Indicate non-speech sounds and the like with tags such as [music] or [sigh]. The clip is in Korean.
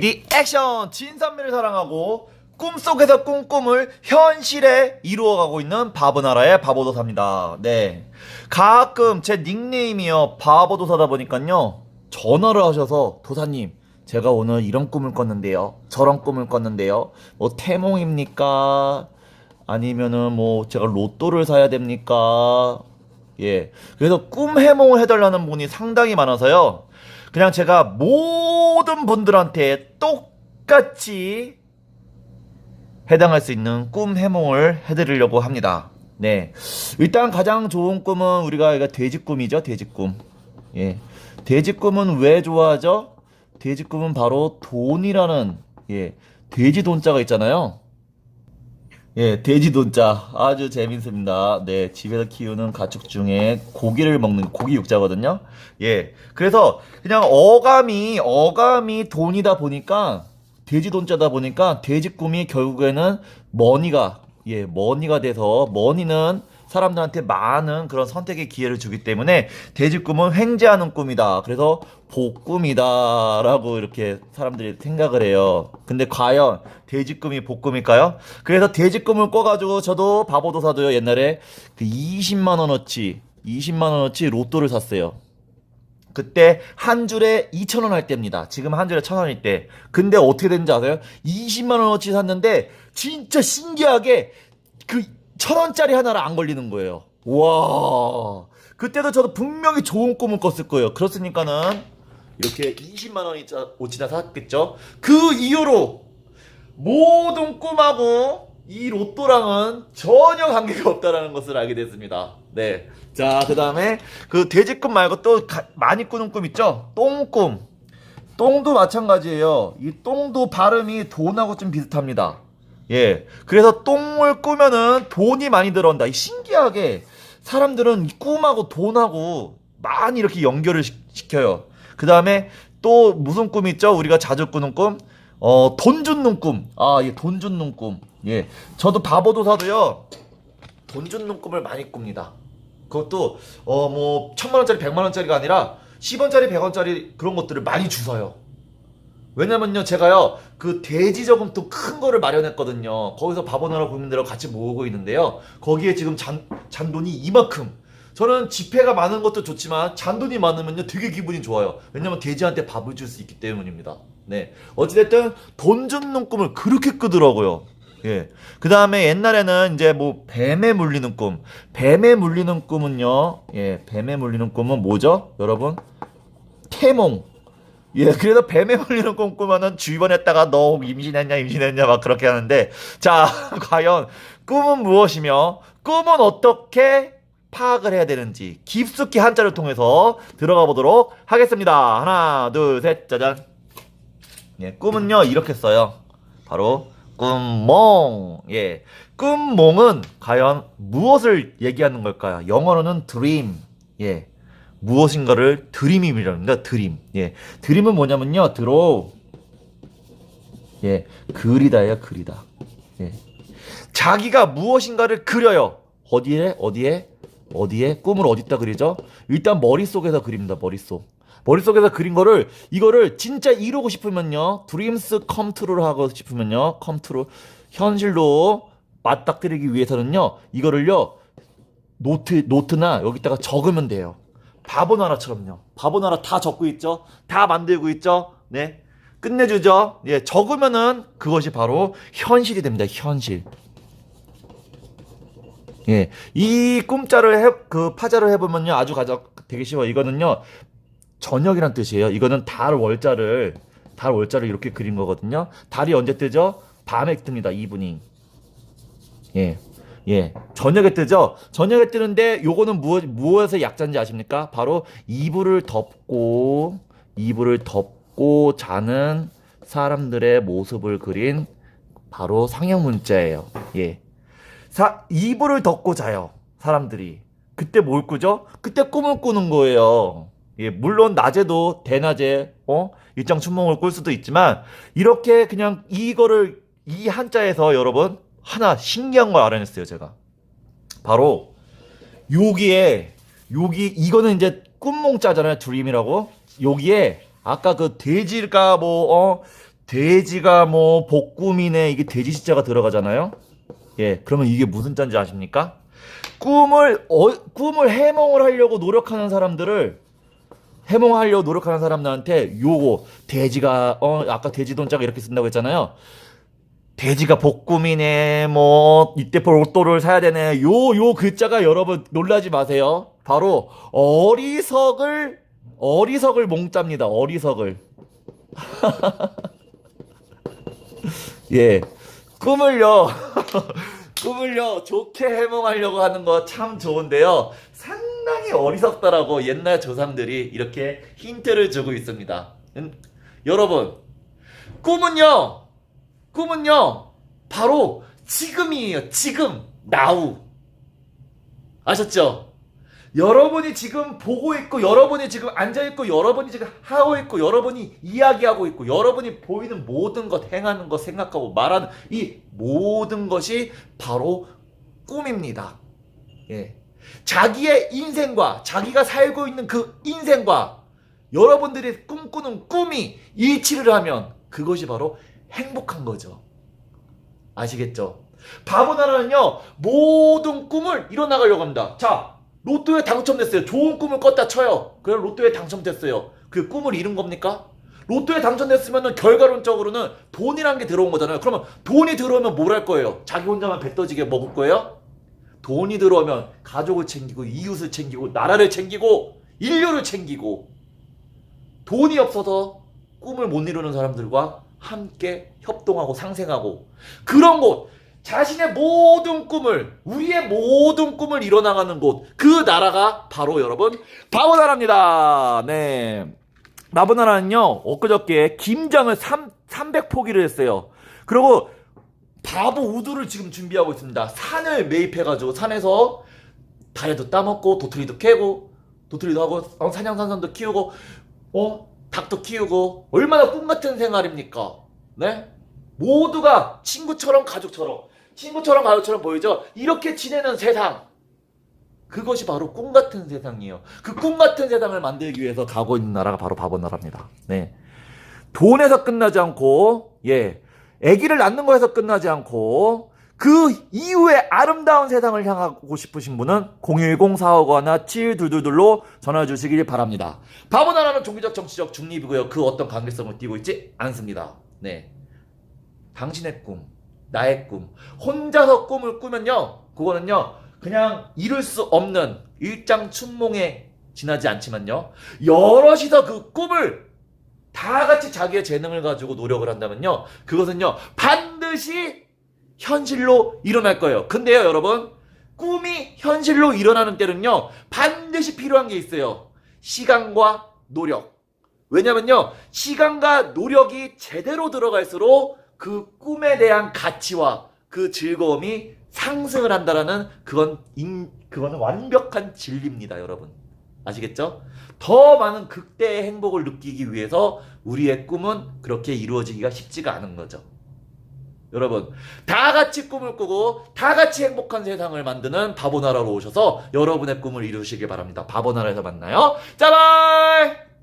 리 액션! 진선미를 사랑하고 꿈속에서 꾼 꿈을 현실에 이루어가고 있는 바보나라의 바보도사입니다. 네. 가끔 제 닉네임이요 바보도사다 보니까요 전화를 하셔서 도사님 제가 오늘 이런 꿈을 꿨는데요. 저런 꿈을 꿨는데요. 뭐 태몽입니까? 아니면은 뭐 제가 로또를 사야 됩니까? 예. 그래서 꿈 해몽을 해달라는 분이 상당히 많아서요 그냥 제가 모든 분들한테 똑같이 해당할 수 있는 꿈 해몽을 해드리려고 합니다. 네. 일단 가장 좋은 꿈은 우리가 돼지 꿈이죠. 돼지 꿈. 예. 돼지 꿈은 왜 좋아하죠? 돼지 꿈은 바로 돈이라는 예. 돼지 돈자가 있잖아요. 예, 돼지 돈자 아주 재밌습니다. 네, 집에서 키우는 가축 중에 고기를 먹는 고기 육자거든요. 예, 그래서 그냥 어감이 어감이 돈이다 보니까 돼지 돈자다 보니까 돼지 꿈이 결국에는 머니가 예, 머니가 돼서 머니는 사람들한테 많은 그런 선택의 기회를 주기 때문에 돼지 꿈은 횡재하는 꿈이다. 그래서 복꿈이다 라고 이렇게 사람들이 생각을 해요. 근데 과연 돼지 꿈이 복꿈일까요? 그래서 돼지 꿈을 꿔가지고 저도 바보도사도요 옛날에 그 20만 원어치 20만 원어치 로또를 샀어요. 그때 한 줄에 2,000원 할 때입니다. 지금 한 줄에 1,000원일 때. 근데 어떻게 됐는지 아세요? 20만 원어치 샀는데 진짜 신기하게 그 1,000원짜리 하나를 안 걸리는 거예요. 와. 그때도 저도 분명히 좋은 꿈을 꿨을 거예요. 그렇으니까는 이렇게 20만 원어치나 샀겠죠? 그 이후로 모든 꿈하고 이 로또랑은 전혀 관계가 없다라는 것을 알게 됐습니다. 네. 자, 그 다음에 그 돼지꿈 말고 또 가- 많이 꾸는 꿈 있죠? 똥꿈. 똥도 마찬가지예요. 이 똥도 발음이 돈하고 좀 비슷합니다. 예. 그래서 똥을 꾸면은 돈이 많이 들어온다. 이 신기하게 사람들은 이 꿈하고 돈하고 많이 이렇게 연결을 시- 시켜요. 그 다음에 또 무슨 꿈 있죠? 우리가 자주 꾸는 꿈? 어, 돈 줍는 꿈. 아, 예, 돈 줍는 꿈. 예. 저도 바보도사도요, 돈 줍는 꿈을 많이 꿉니다. 그것도, 어, 뭐, 천만 원짜리, 백만 원짜리가 아니라, 10원짜리, 100원짜리 그런 것들을 많이 주서요. 왜냐면요, 제가요, 그 돼지 저금통 큰 거를 마련했거든요. 거기서 바보나라 국민들하고 같이 모으고 있는데요. 거기에 지금 잔, 잔돈이 이만큼. 저는 지폐가 많은 것도 좋지만 잔돈이 많으면요 되게 기분이 좋아요. 왜냐면 돼지한테 밥을 줄 수 있기 때문입니다. 네. 어찌됐든 돈 줍는 꿈을 그렇게 끄더라고요. 예. 그 다음에 옛날에는 이제 뭐 뱀에 물리는 꿈. 뱀에 물리는 꿈은요. 예. 뱀에 물리는 꿈은 뭐죠? 여러분? 태몽. 예, 그래서 뱀에 물리는 꿈 꾸면은 주변에다가 너 임신했냐, 임신했냐, 막 그렇게 하는데, 자, [laughs] 과연 꿈은 무엇이며, 꿈은 어떻게 파악을 해야 되는지, 깊숙이 한자를 통해서 들어가 보도록 하겠습니다. 하나, 둘, 셋, 짜잔. 예, 꿈은요, 이렇게 써요. 바로, 꿈몽. 예. 꿈몽은 과연 무엇을 얘기하는 걸까요? 영어로는 dream. 예. 무엇인가를 드림이랍니다. 드림. 예. 드림은 뭐냐면요. 드로 예. 그리다예요. 그리다. 예. 자기가 무엇인가를 그려요. 어디에? 어디에? 어디에? 꿈을 어디다 그리죠? 일단 머릿속에서 그립니다. 머릿속. 머릿속에서 그린 거를 이거를 진짜 이루고 싶으면요. 드림스 컴트루를 하고 싶으면요. 컴트루 현실로 맞닥뜨리기 위해서는요. 이거를요. 노트 노트나 여기다가 적으면 돼요. 바보 나라처럼요. 바보 나라 다 적고 있죠. 다 만들고 있죠. 네. 끝내주죠. 예, 적으면은 그것이 바로 현실이 됩니다. 현실. 예, 이 꿈자를 해, 그 파자를 해보면요. 아주 가장 되게 쉬워. 이거는요. 저녁이란 뜻이에요. 이거는 달 월자를, 달 월자를 이렇게 그린 거거든요. 달이 언제 뜨죠? 밤에 뜹니다. 이브닝. 예. 예. 저녁에 뜨죠? 저녁에 뜨는데 요거는 무엇, 무엇의 약자인지 아십니까? 바로 이불을 덮고, 이불을 덮고 자는 사람들의 모습을 그린 바로 상형 문자예요. 예. 사, 이불을 덮고 자요. 사람들이. 그때 뭘 꾸죠? 그때 꿈을 꾸는 거예요. 예, 물론 낮에도 대낮에 어 일정 춘몽을 꿀 수도 있지만 이렇게 그냥 이거를 이 한자에서 여러분 하나 신기한 걸 알아냈어요 제가 바로 여기에 여기 이거는 이제 꿈몽자잖아요 드림이라고 여기에 아까 그 돼지가 뭐 어 돼지가 뭐 복꿈이네 이게 돼지 시자가 들어가잖아요. 예, 그러면 이게 무슨 짠지 아십니까? 꿈을 어, 꿈을 해몽을 하려고 노력하는 사람들을 해몽하려고 노력하는 사람들한테 요거 돼지가 어 아까 돼지 돈자가 이렇게 쓴다고 했잖아요. 돼지가 복꿈이네 뭐 이때 로또를 사야 되네 요 요 글자가 여러분 놀라지 마세요. 바로 어리석을 어리석을 몽자입니다. 어리석을. [laughs] 예. 꿈을요. [laughs] 꿈을요. 좋게 해몽하려고 하는 거 참 좋은데요. 상당히 어리석다라고 옛날 조상들이 이렇게 힌트를 주고 있습니다. 음, 여러분, 꿈은요. 꿈은요. 바로 지금이에요. 지금. 나우. 아셨죠? 여러분이 지금 보고 있고 여러분이 지금 앉아 있고 여러분이 지금 하고 있고 여러분이 이야기하고 있고 여러분이 보이는 모든 것 행하는 것 생각하고 말하는 이 모든 것이 바로 꿈입니다. 예. 자기의 인생과 자기가 살고 있는 그 인생과 여러분들이 꿈꾸는 꿈이 일치를 하면 그것이 바로 행복한 거죠. 아시겠죠? 바보 나라는요 모든 꿈을 이뤄나가려고 합니다. 자 로또에 당첨됐어요. 좋은 꿈을 꿨다 쳐요. 그럼 로또에 당첨됐어요. 그 꿈을 이룬 겁니까? 로또에 당첨됐으면 결과론적으로는 돈이란 게 들어온 거잖아요. 그러면 돈이 들어오면 뭘 할 거예요? 자기 혼자만 배 떠지게 먹을 거예요? 돈이 들어오면 가족을 챙기고 이웃을 챙기고 나라를 챙기고 인류를 챙기고 돈이 없어서 꿈을 못 이루는 사람들과 함께 협동하고 상생하고 그런 곳 자신의 모든 꿈을 우리의 모든 꿈을 이뤄나가는 곳 그 나라가 바로 여러분 바보 나라입니다. 네. 바보 나라는요 엊그저께 김장을 3, 300포기를 했어요. 그리고 바보 우두를 지금 준비하고 있습니다. 산을 매입해가지고 산에서 다리도 따먹고 도토리도 캐고 도토리도 하고 어, 사냥산산도 키우고 어 닭도 키우고 얼마나 꿈 같은 생활입니까? 네? 모두가 친구처럼 가족처럼 친구처럼 가족처럼 보이죠? 이렇게 지내는 세상 그것이 바로 꿈 같은 세상이에요. 그 꿈 같은 세상을 만들기 위해서 가고 있는 나라가 바로 바보 나라입니다. 네. 돈에서 끝나지 않고 예. 아기를 낳는 거에서 끝나지 않고 그 이후에 아름다운 세상을 향하고 싶으신 분은 010-451 7222로 전화 주시길 바랍니다. 바보 나라는 종교적 정치적 중립이고요. 그 어떤 관계성을 띠고 있지 않습니다. 네. 당신의 꿈, 나의 꿈, 혼자서 꿈을 꾸면요, 그거는요, 그냥 이룰 수 없는 일장춘몽에 지나지 않지만요, 여럿이서 그 꿈을 다 같이 자기의 재능을 가지고 노력을 한다면요, 그것은요, 반드시 현실로 일어날 거예요. 근데요, 여러분, 꿈이 현실로 일어나는 때는요, 반드시 필요한 게 있어요. 시간과 노력. 왜냐면요, 시간과 노력이 제대로 들어갈수록 그 꿈에 대한 가치와 그 즐거움이 상승을 한다라는 그건 인, 그거는 완벽한 진리입니다, 여러분. 아시겠죠? 더 많은 극대의 행복을 느끼기 위해서 우리의 꿈은 그렇게 이루어지기가 쉽지가 않은 거죠. 여러분, 다 같이 꿈을 꾸고 다 같이 행복한 세상을 만드는 바보나라로 오셔서 여러분의 꿈을 이루시길 바랍니다. 바보나라에서 만나요. 짜발!